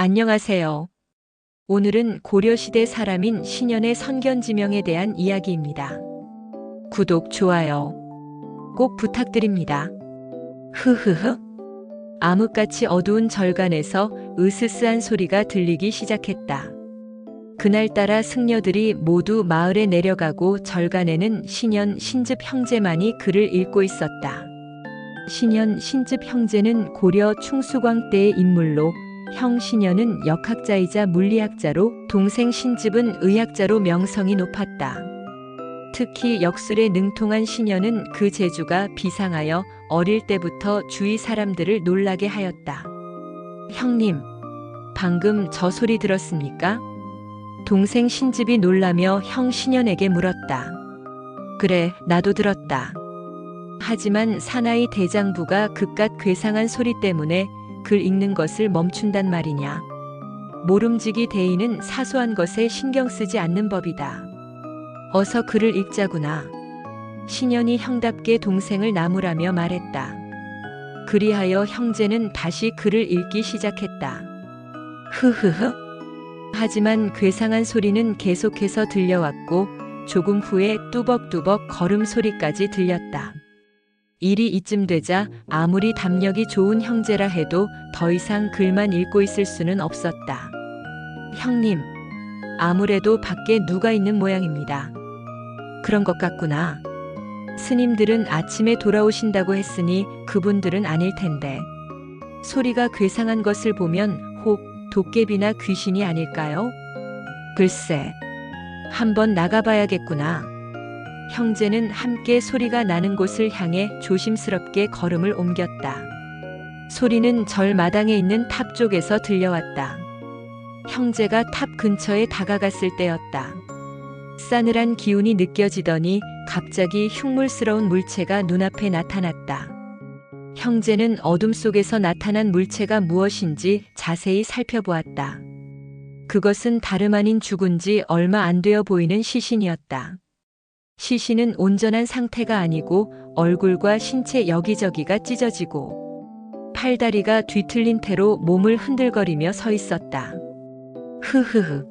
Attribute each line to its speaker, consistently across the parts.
Speaker 1: 안녕하세요. 오늘은 고려시대 사람인 신현의 선견지명에 대한 이야기입니다. 구독, 좋아요 꼭 부탁드립니다. 흐흐흐. 암흑같이 어두운 절간에서 으스스한 소리가 들리기 시작했다. 그날따라 승려들이 모두 마을에 내려가고 절간에는 신현 신즙 형제만이 글을 읽고 있었다. 신현 신즙 형제는 고려 충수광 때의 인물로 형 신현은 역학자이자 물리학자로 동생 신즙은 의학자로 명성이 높았다. 특히 역술에 능통한 신현은 그 재주가 비상하여 어릴 때부터 주위 사람들을 놀라게 하였다. 형님, 방금 저 소리 들었습니까? 동생 신즙이 놀라며 형 신현에게 물었다. 그래, 나도 들었다. 하지만 사나이 대장부가 그깟 괴상한 소리 때문에 글 읽는 것을 멈춘단 말이냐. 모름지기 대인은 사소한 것에 신경 쓰지 않는 법이다. 어서 글을 읽자구나. 신현이 형답게 동생을 나무라며 말했다. 그리하여 형제는 다시 글을 읽기 시작했다. 흐흐흐. 하지만 괴상한 소리는 계속해서 들려왔고 조금 후에 뚜벅뚜벅 걸음 소리까지 들렸다. 일이 이쯤 되자 아무리 담력이 좋은 형제라 해도 더 이상 글만 읽고 있을 수는 없었다. 형님, 아무래도 밖에 누가 있는 모양입니다. 그런 것 같구나. 스님들은 아침에 돌아오신다고 했으니 그분들은 아닐 텐데. 소리가 괴상한 것을 보면 혹 도깨비나 귀신이 아닐까요? 글쎄, 한번 나가봐야겠구나. 형제는 함께 소리가 나는 곳을 향해 조심스럽게 걸음을 옮겼다. 소리는 절 마당에 있는 탑 쪽에서 들려왔다. 형제가 탑 근처에 다가갔을 때였다. 싸늘한 기운이 느껴지더니 갑자기 흉물스러운 물체가 눈앞에 나타났다. 형제는 어둠 속에서 나타난 물체가 무엇인지 자세히 살펴보았다. 그것은 다름 아닌 죽은 지 얼마 안 되어 보이는 시신이었다. 시신은 온전한 상태가 아니고 얼굴과 신체 여기저기가 찢어지고 팔다리가 뒤틀린 태로 몸을 흔들거리며 서 있었다. 흐흐흐.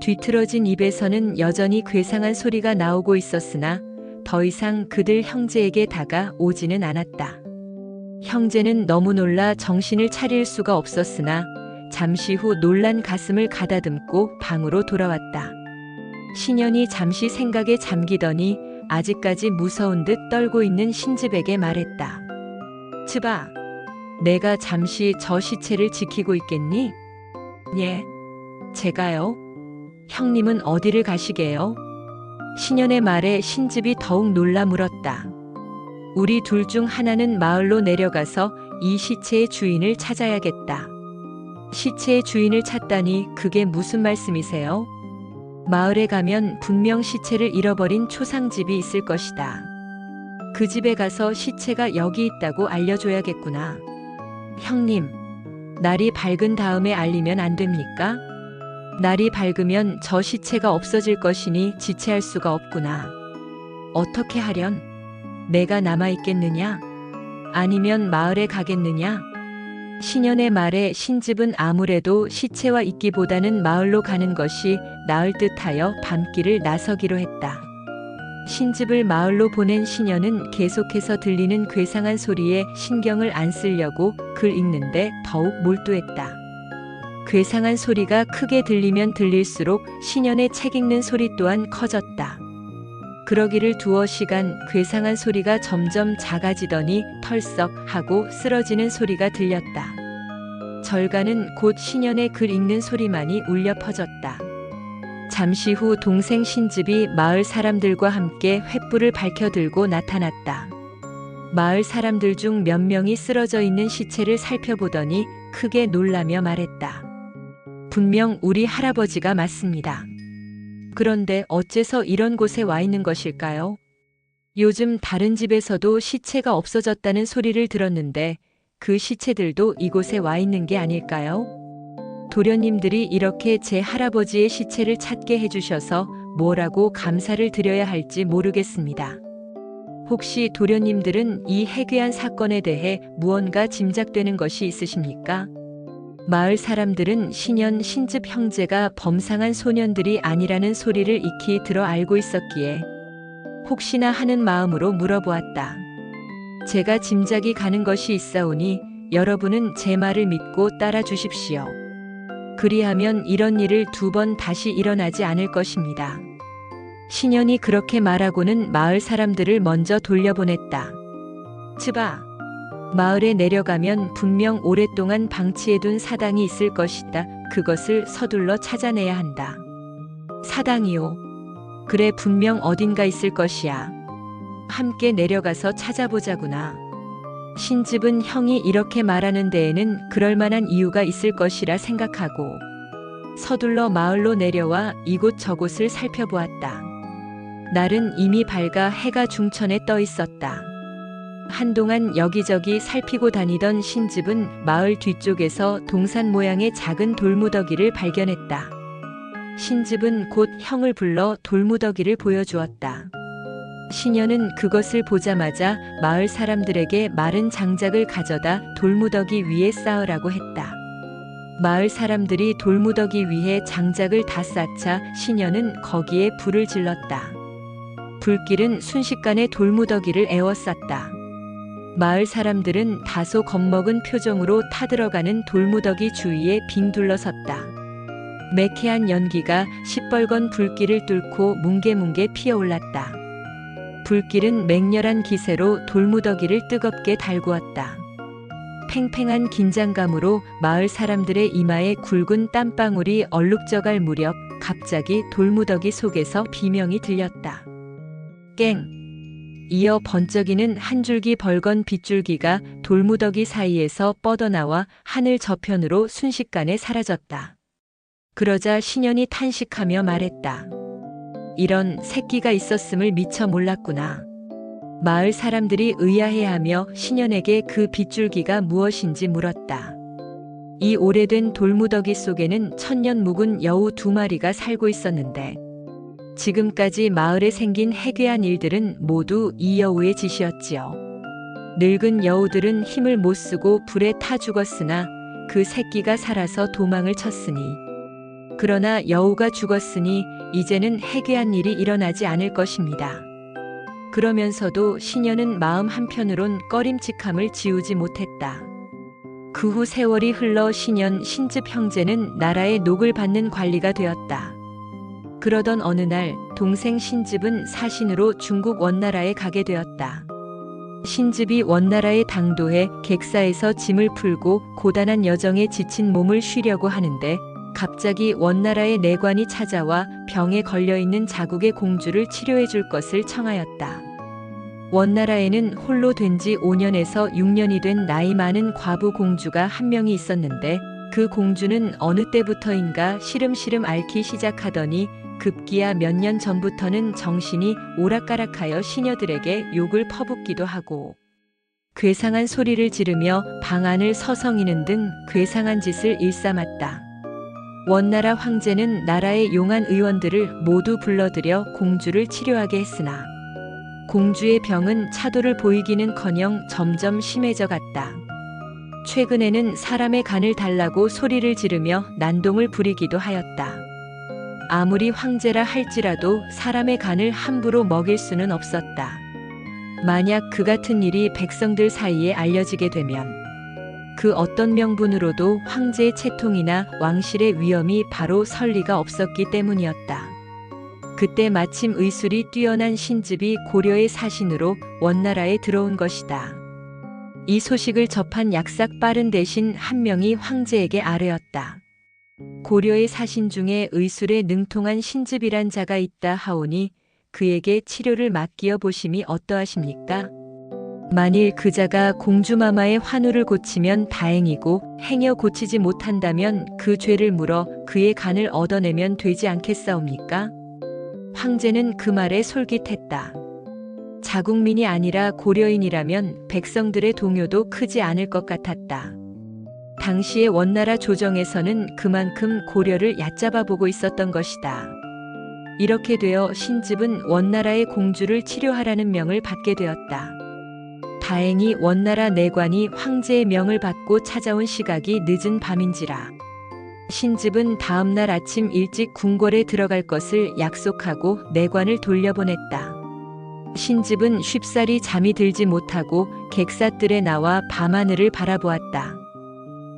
Speaker 1: 뒤틀어진 입에서는 여전히 괴상한 소리가 나오고 있었으나 더 이상 그들 형제에게 다가오지는 않았다. 형제는 너무 놀라 정신을 차릴 수가 없었으나 잠시 후 놀란 가슴을 가다듬고 방으로 돌아왔다. 신현이 잠시 생각에 잠기더니 아직까지 무서운 듯 떨고 있는 신집에게 말했다. 츠바, 내가 잠시 저 시체를 지키고 있겠니? 예, 제가요? 형님은 어디를 가시게요? 신현의 말에 신집이 더욱 놀라 물었다. 우리 둘 중 하나는 마을로 내려가서 이 시체의 주인을 찾아야겠다. 시체의 주인을 찾다니 그게 무슨 말씀이세요? 마을에 가면 분명 시체를 잃어버린 초상집이 있을 것이다. 그 집에 가서 시체가 여기 있다고 알려줘야겠구나. 형님, 날이 밝은 다음에 알리면 안 됩니까? 날이 밝으면 저 시체가 없어질 것이니 지체할 수가 없구나. 어떻게 하련? 내가 남아있겠느냐? 아니면 마을에 가겠느냐? 신현의 말에 신집은 아무래도 시체와 있기보다는 마을로 가는 것이 나을 듯하여 밤길을 나서기로 했다. 신집을 마을로 보낸 신현은 계속해서 들리는 괴상한 소리에 신경을 안 쓰려고 글 읽는데 더욱 몰두했다. 괴상한 소리가 크게 들리면 들릴수록 신현의 책 읽는 소리 또한 커졌다. 그러기를 두어 시간 괴상한 소리가 점점 작아지더니 털썩 하고 쓰러지는 소리가 들렸다. 절간은 곧 신현의 글 읽는 소리만이 울려 퍼졌다. 잠시 후 동생 신집이 마을 사람들과 함께 횃불을 밝혀들고 나타났다. 마을 사람들 중 몇 명이 쓰러져 있는 시체를 살펴보더니 크게 놀라며 말했다. 분명 우리 할아버지가 맞습니다. 그런데 어째서 이런 곳에 와 있는 것일까요? 요즘 다른 집에서도 시체가 없어졌다는 소리를 들었는데 그 시체들도 이곳에 와 있는 게 아닐까요? 도련님들이 이렇게 제 할아버지의 시체를 찾게 해주셔서 뭐라고 감사를 드려야 할지 모르겠습니다. 혹시 도련님들은 이 해괴한 사건에 대해 무언가 짐작되는 것이 있으십니까? 마을 사람들은 신현 신즙 형제가 범상한 소년들이 아니라는 소리를 익히 들어 알고 있었기에 혹시나 하는 마음으로 물어보았다. 제가 짐작이 가는 것이 있사오니 여러분은 제 말을 믿고 따라 주십시오. 그리하면 이런 일을 두 번 다시 일어나지 않을 것입니다. 신현이 그렇게 말하고는 마을 사람들을 먼저 돌려보냈다. 츠바, 마을에 내려가면 분명 오랫동안 방치해둔 사당이 있을 것이다. 그것을 서둘러 찾아내야 한다. 사당이요. 그래 분명 어딘가 있을 것이야. 함께 내려가서 찾아보자구나. 신집은 형이 이렇게 말하는 데에는 그럴 만한 이유가 있을 것이라 생각하고 서둘러 마을로 내려와 이곳 저곳을 살펴보았다. 날은 이미 밝아 해가 중천에 떠 있었다. 한동안 여기저기 살피고 다니던 신집은 마을 뒤쪽에서 동산 모양의 작은 돌무더기를 발견했다. 신집은 곧 형을 불러 돌무더기를 보여주었다. 시녀는 그것을 보자마자 마을 사람들에게 마른 장작을 가져다 돌무더기 위에 쌓으라고 했다. 마을 사람들이 돌무더기 위에 장작을 다 쌓자 시녀는 거기에 불을 질렀다. 불길은 순식간에 돌무더기를 에워쌌다. 마을 사람들은 다소 겁먹은 표정으로 타들어가는 돌무더기 주위에 빙 둘러섰다. 매캐한 연기가 시뻘건 불길을 뚫고 뭉게뭉게 피어올랐다. 불길은 맹렬한 기세로 돌무더기를 뜨겁게 달구었다. 팽팽한 긴장감으로 마을 사람들의 이마에 굵은 땀방울이 얼룩져갈 무렵 갑자기 돌무더기 속에서 비명이 들렸다. 깽! 이어 번쩍이는 한 줄기 벌건 빗줄기가 돌무더기 사이에서 뻗어나와 하늘 저편으로 순식간에 사라졌다. 그러자 신현이 탄식하며 말했다. 이런 새끼가 있었음을 미처 몰랐구나. 마을 사람들이 의아해하며 신현에게 그 빗줄기가 무엇인지 물었다. 이 오래된 돌무더기 속에는 천년 묵은 여우 두 마리가 살고 있었는데 지금까지 마을에 생긴 해괴한 일들은 모두 이 여우의 짓이었지요. 늙은 여우들은 힘을 못 쓰고 불에 타 죽었으나 그 새끼가 살아서 도망을 쳤으니 그러나 여우가 죽었으니 이제는 해괴한 일이 일어나지 않을 것입니다. 그러면서도 시녀는 마음 한편으론 꺼림칙함을 지우지 못했다. 그 후 세월이 흘러 신현 신집 형제는 나라의 녹을 받는 관리가 되었다. 그러던 어느 날 동생 신집은 사신으로 중국 원나라에 가게 되었다. 신집이 원나라에 당도해 객사에서 짐을 풀고 고단한 여정에 지친 몸을 쉬려고 하는데 갑자기 원나라의 내관이 찾아와 병에 걸려 있는 자국의 공주를 치료해 줄 것을 청하였다. 원나라에는 홀로 된 지 5년에서 6년이 된 나이 많은 과부 공주가 한 명이 있었는데 그 공주는 어느 때부터인가 시름시름 앓기 시작하더니 급기야 몇 년 전부터는 정신이 오락가락하여 시녀들에게 욕을 퍼붓기도 하고 괴상한 소리를 지르며 방 안을 서성이는 등 괴상한 짓을 일삼았다. 원나라 황제는 나라의 용한 의원들을 모두 불러들여 공주를 치료하게 했으나 공주의 병은 차도를 보이기는커녕 점점 심해져 갔다. 최근에는 사람의 간을 달라고 소리를 지르며 난동을 부리기도 하였다. 아무리 황제라 할지라도 사람의 간을 함부로 먹일 수는 없었다. 만약 그 같은 일이 백성들 사이에 알려지게 되면 그 어떤 명분으로도 황제의 채통이나 왕실의 위엄이 바로 설 리가 없었기 때문이었다. 그때 마침 의술이 뛰어난 신집이 고려의 사신으로 원나라에 들어온 것이다. 이 소식을 접한 약삭 빠른 대신 한 명이 황제에게 아뢰었다. 고려의 사신 중에 의술에 능통한 신집이란 자가 있다 하오니 그에게 치료를 맡기어 보심이 어떠하십니까? 만일 그 자가 공주마마의 환우를 고치면 다행이고 행여 고치지 못한다면 그 죄를 물어 그의 간을 얻어내면 되지 않겠사옵니까? 황제는 그 말에 솔깃했다. 자국민이 아니라 고려인이라면 백성들의 동요도 크지 않을 것 같았다. 당시의 원나라 조정에서는 그만큼 고려를 얕잡아 보고 있었던 것이다. 이렇게 되어 신집은 원나라의 공주를 치료하라는 명을 받게 되었다. 다행히 원나라 내관이 황제의 명을 받고 찾아온 시각이 늦은 밤인지라. 신집은 다음날 아침 일찍 궁궐에 들어갈 것을 약속하고 내관을 돌려보냈다. 신집은 쉽사리 잠이 들지 못하고 객사들에 나와 밤하늘을 바라보았다.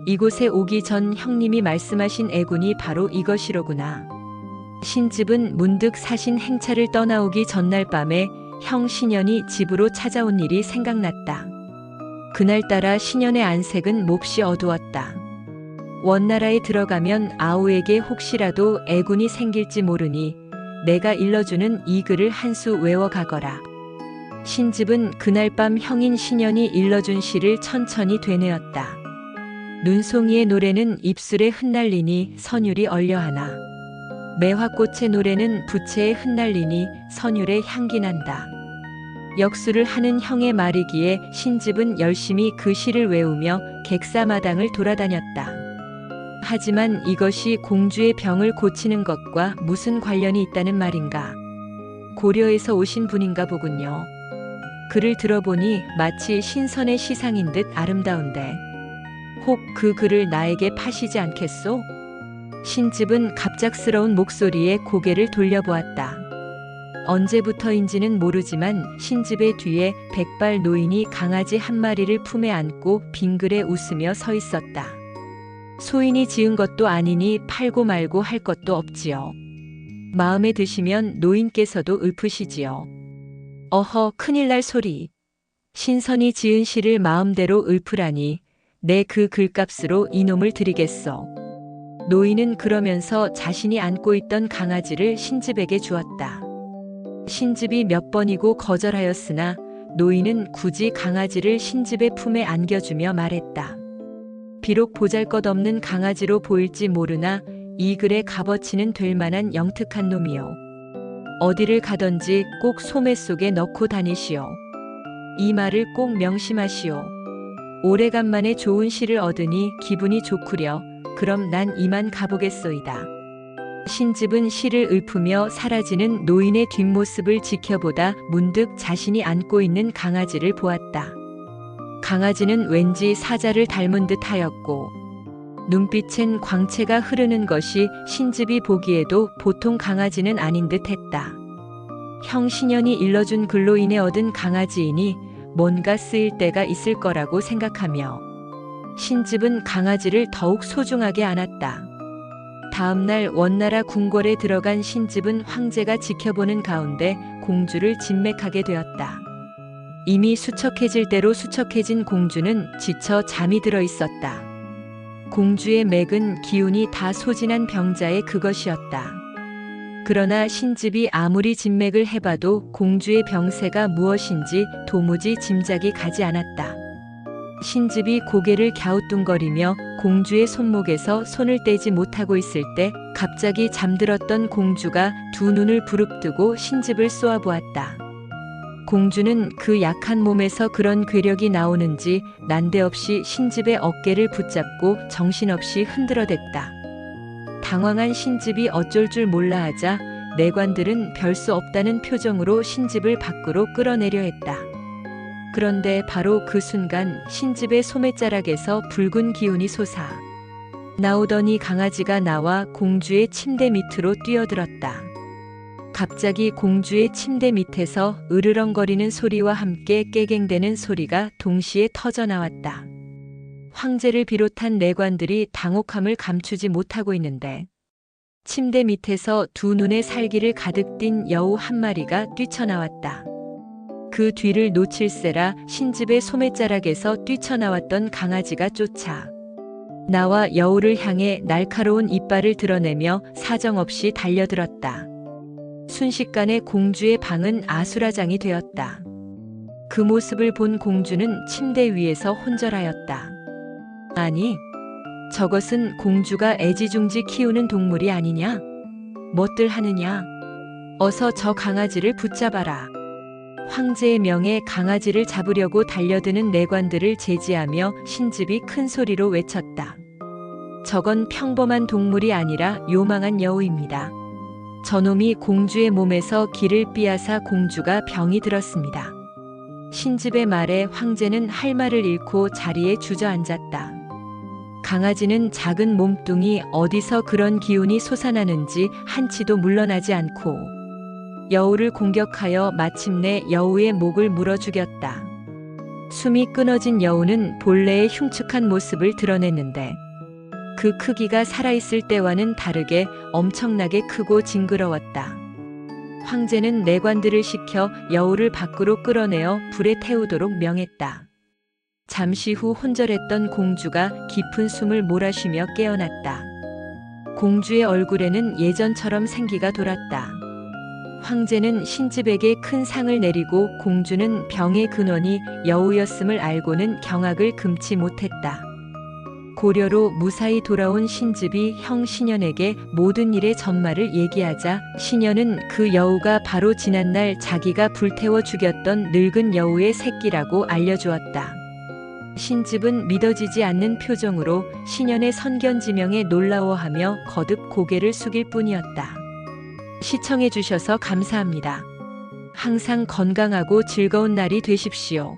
Speaker 1: 이곳에 오기 전 형님이 말씀하신 애군이 바로 이것이로구나. 신집은 문득 사신 행차를 떠나오기 전날 밤에 형 신현이 집으로 찾아온 일이 생각났다. 그날따라 신현의 안색은 몹시 어두웠다. 원나라에 들어가면 아우에게 혹시라도 애군이 생길지 모르니 내가 일러주는 이 글을 한 수 외워가거라. 신집은 그날 밤 형인 신현이 일러준 시를 천천히 되뇌었다. 눈송이의 노래는 입술에 흩날리니 선율이 얼려하나. 매화꽃의 노래는 부채에 흩날리니 선율의 향기 난다. 역수를 하는 형의 말이기에 신집은 열심히 그 시를 외우며 객사마당을 돌아다녔다. 하지만 이것이 공주의 병을 고치는 것과 무슨 관련이 있다는 말인가? 고려에서 오신 분인가 보군요. 글을 들어보니 마치 신선의 시상인 듯 아름다운데 혹 그 글을 나에게 파시지 않겠소? 신집은 갑작스러운 목소리에 고개를 돌려보았다. 언제부터인지는 모르지만 신집의 뒤에 백발 노인이 강아지 한 마리를 품에 안고 빙글에 웃으며 서 있었다. 소인이 지은 것도 아니니 팔고 말고 할 것도 없지요. 마음에 드시면 노인께서도 읊으시지요. 어허 큰일 날 소리. 신선이 지은 시를 마음대로 읊으라니 내 그 글값으로 이놈을 드리겠어. 노인은 그러면서 자신이 안고 있던 강아지를 신집에게 주었다. 신집이 몇 번이고 거절하였으나 노인은 굳이 강아지를 신집의 품에 안겨주며 말했다. 비록 보잘것없는 강아지로 보일지 모르나 이 글의 값어치는 될 만한 영특한 놈이요. 어디를 가든지 꼭 소매 속에 넣고 다니시오. 이 말을 꼭 명심하시오. 오래간만에 좋은 시를 얻으니 기분이 좋구려. 그럼 난 이만 가보겠소이다. 신집은 시를 읊으며 사라지는 노인의 뒷모습을 지켜보다 문득 자신이 안고 있는 강아지를 보았다. 강아지는 왠지 사자를 닮은 듯 하였고, 눈빛엔 광채가 흐르는 것이 신집이 보기에도 보통 강아지는 아닌 듯 했다. 형 신현이 일러준 글로 인해 얻은 강아지이니 뭔가 쓰일 때가 있을 거라고 생각하며, 신집은 강아지를 더욱 소중하게 안았다. 다음날 원나라 궁궐에 들어간 신집은 황제가 지켜보는 가운데 공주를 진맥하게 되었다. 이미 수척해질 대로 수척해진 공주는 지쳐 잠이 들어 있었다. 공주의 맥은 기운이 다 소진한 병자의 그것이었다. 그러나 신집이 아무리 진맥을 해봐도 공주의 병세가 무엇인지 도무지 짐작이 가지 않았다. 신집이 고개를 갸우뚱거리며 공주의 손목에서 손을 떼지 못하고 있을 때 갑자기 잠들었던 공주가 두 눈을 부릅뜨고 신집을 쏘아보았다. 공주는 그 약한 몸에서 그런 괴력이 나오는지 난데없이 신집의 어깨를 붙잡고 정신없이 흔들어댔다. 당황한 신집이 어쩔 줄 몰라 하자 내관들은 별 수 없다는 표정으로 신집을 밖으로 끌어내려 했다. 그런데 바로 그 순간 신집의 소매자락에서 붉은 기운이 솟아 나오더니 강아지가 나와 공주의 침대 밑으로 뛰어들었다. 갑자기 공주의 침대 밑에서 으르렁거리는 소리와 함께 깨갱대는 소리가 동시에 터져 나왔다. 황제를 비롯한 내관들이 당혹함을 감추지 못하고 있는데 침대 밑에서 두 눈에 살기를 가득 띤 여우 한 마리가 뛰쳐나왔다. 그 뒤를 놓칠세라 신집의 소매자락에서 뛰쳐나왔던 강아지가 쫓아 나와 여우를 향해 날카로운 이빨을 드러내며 사정없이 달려들었다. 순식간에 공주의 방은 아수라장이 되었다. 그 모습을 본 공주는 침대 위에서 혼절하였다. 아니, 저것은 공주가 애지중지 키우는 동물이 아니냐? 뭣들 하느냐? 어서 저 강아지를 붙잡아라. 황제의 명에 강아지를 잡으려고 달려드는 내관들을 제지하며 신집이 큰 소리로 외쳤다. 저건 평범한 동물이 아니라 요망한 여우입니다. 저놈이 공주의 몸에서 기를 삐앗아 공주가 병이 들었습니다. 신집의 말에 황제는 할 말을 잃고 자리에 주저앉았다. 강아지는 작은 몸뚱이 어디서 그런 기운이 솟아나는지 한치도 물러나지 않고 여우를 공격하여 마침내 여우의 목을 물어 죽였다. 숨이 끊어진 여우는 본래의 흉측한 모습을 드러냈는데 그 크기가 살아있을 때와는 다르게 엄청나게 크고 징그러웠다. 황제는 내관들을 시켜 여우를 밖으로 끌어내어 불에 태우도록 명했다. 잠시 후 혼절했던 공주가 깊은 숨을 몰아쉬며 깨어났다. 공주의 얼굴에는 예전처럼 생기가 돌았다. 황제는 신집에게 큰 상을 내리고 공주는 병의 근원이 여우였음을 알고는 경악을 금치 못했다. 고려로 무사히 돌아온 신집이 형 신현에게 모든 일의 전말을 얘기하자 신현은 그 여우가 바로 지난날 자기가 불태워 죽였던 늙은 여우의 새끼라고 알려주었다. 신집은 믿어지지 않는 표정으로 신현의 선견지명에 놀라워하며 거듭 고개를 숙일 뿐이었다. 시청해주셔서 감사합니다. 항상 건강하고 즐거운 날이 되십시오.